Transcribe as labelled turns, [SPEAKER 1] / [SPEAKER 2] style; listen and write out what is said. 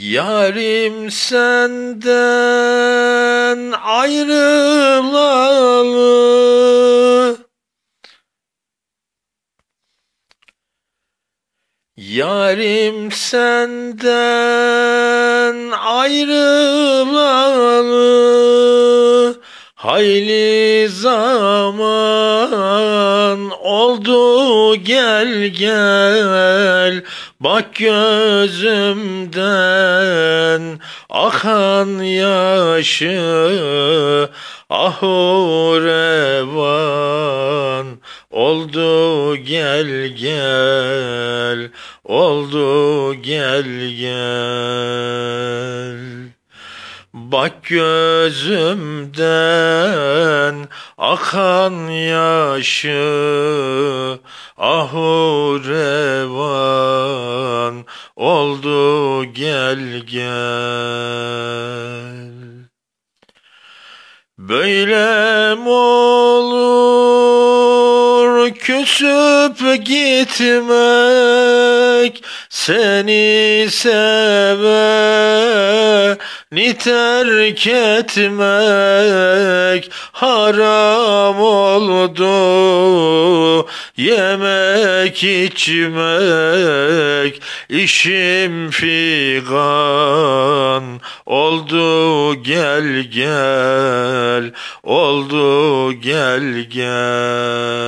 [SPEAKER 1] Yarim senden ayrılalı. Yarim senden ayrılalı Hayli zaman oldu gel gel. Bak gözümden akan yaşı Ahu revan. Oldu gel gel. Oldu gel gel Bak gözümden akan yaşı Ahu revan oldu gel gel. Böyle mi olur küsüp gitmek? Seni seveni terk etmek Haram oldu. Yemek içmek işim figan oldu. Gel gel oldu. Gel gel